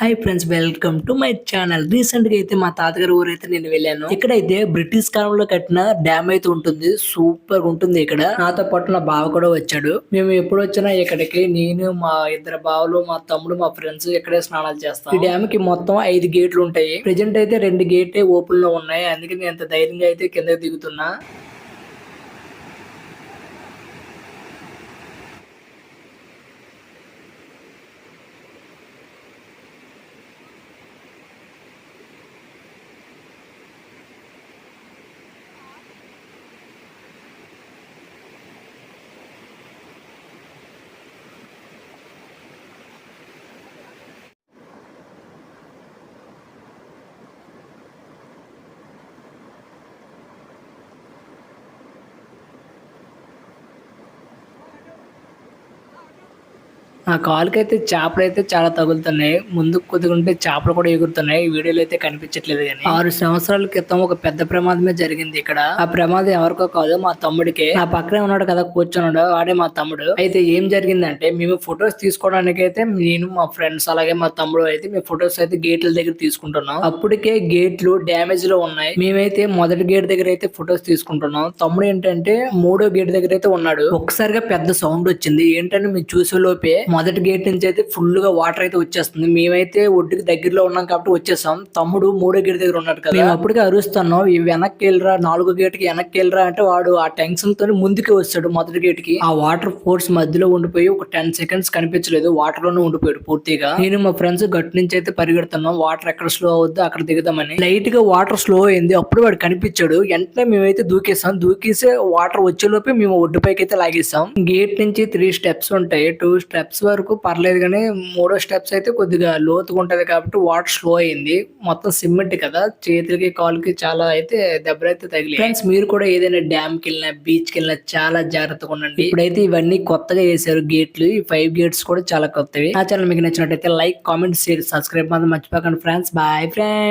Hi friends welcome to my channel రీసెంట్గా అయితే మా తాతగారి ఊరైతే నేను వెళ్ళాను. ఇక్కడైతే బ్రిటిష్ కాలంలో కట్టిన డ్యామ్ అయితే ఉంటుంది. సూపర్ ఉంటుంది ఇక్కడ. నాతో పాటు నా బావ కూడా వచ్చాడు. మేము ఎప్పుడు వచ్చినా ఇక్కడికి నేను మా ఇద్దరు బావలు మా తమ్ముడు మా ఫ్రెండ్స్ ఇక్కడే స్నానాలు చేస్తాం. ఈ డ్యామ్కి మొత్తం ఐదు గేట్లు ఉంటాయి. ప్రెజెంట్ అయితే రెండు గేట్ ఓపెన్లో ఉన్నాయి. అందుకే నేను ఎంత ధైర్యంగా అయితే కిందకి దిగుతున్నా. నా కాలుకైతే చేపలు అయితే చాలా తగులుతున్నాయి. ముందుకు కుదుకుంటే చేపలు కూడా ఎగురుతున్నాయి. వీడియోలో అయితే కనిపించట్లేదు కానీ. ఆరు సంవత్సరాల క్రితం ఒక పెద్ద ప్రమాదమే జరిగింది ఇక్కడ. ఆ ప్రమాదం ఎవరికో కాదు మా తమ్ముడికి. నా పక్కనే ఉన్నాడు కదా కూర్చున్నాడు. వాడే మా తమ్ముడు. అయితే ఏం జరిగిందంటే మేము ఫొటోస్ తీసుకోవడానికి అయితే నేను మా ఫ్రెండ్స్ అలాగే మా తమ్ముడు అయితే మేము ఫొటోస్ అయితే గేట్ల దగ్గర తీసుకుంటున్నాం. అప్పటికే గేట్లు డ్యామేజ్లో ఉన్నాయి. మేమైతే మొదటి గేట్ దగ్గర అయితే ఫొటోస్ తీసుకుంటున్నాం. తమ్ముడు ఏంటంటే మూడో గేట్ దగ్గర అయితే ఉన్నాడు. ఒకసారిగా పెద్ద సౌండ్ వచ్చింది. ఏంటంటే మేము చూసే లోపే మొదటి గేట్ నుంచి అయితే ఫుల్గా వాటర్ అయితే వచ్చేస్తుంది. మేమైతే ఒడ్డుకి దగ్గరలో ఉన్నాం కాబట్టి వచ్చేసాం. తమ్ముడు మూడో గేట్ దగ్గర ఉన్నాడు కదా. మేము అప్పటికే అరుస్తున్నాం. ఈ వెనక్కి వెళ్ళరా నాలుగో గేట్కి వెనక్కి వెళ్ళరా అంటే వాడు ఆ టెన్షన్తో ముందుకే వస్తాడు మొదటి గేట్కి. ఆ వాటర్ ఫోర్స్ మధ్యలో ఉండిపోయి ఒక టెన్ సెకండ్స్ కనిపించలేదు. వాటర్లోనే ఉండిపోయాడు పూర్తిగా. నేను మా ఫ్రెండ్స్ గట్టు నుంచి అయితే పరిగెడుతున్నాం. వాటర్ ఎక్కడ స్లో అవుద్దో అక్కడ దిగుదామని. లైట్గా వాటర్ స్లో అయింది. అప్పుడు వాడు కనిపించాడు. వెంటనే మేమైతే దూకేసాం. దూకేసే వాటర్ వచ్చేలోపే మేము ఒడ్డుపైకి అయితే లాగేసాం. గేట్ నుంచి త్రీ స్టెప్స్ ఉంటాయి. టూ స్టెప్స్ వరకు పర్లేదు కానీ మూడో స్టెప్స్ అయితే కొద్దిగా లోతుగా ఉంటది కాబట్టి వాటర్ స్లో అయింది. మొత్తం సిమెంట్ కదా. చేతులకి కాలుకి చాలా అయితే దెబ్బలైతే తగిలి ఫ్రెండ్స్ మీరు కూడా ఏదైనా డ్యామ్కి వెళ్ళినా బీచ్కి వెళ్ళినా చాలా జాగ్రత్తగా ఉండండి. ఇప్పుడైతే ఇవన్నీ కొత్తగా వేసారు గేట్లు. ఈ ఫైవ్ గేట్స్ కూడా చాలా కొత్తవి. నా ఛానల్ మీకు నచ్చినట్టయితే లైక్ కామెంట్ షేర్ సబ్స్క్రైబ్ మాత్రం మర్చిపోకండి ఫ్రెండ్స్. Bye friends.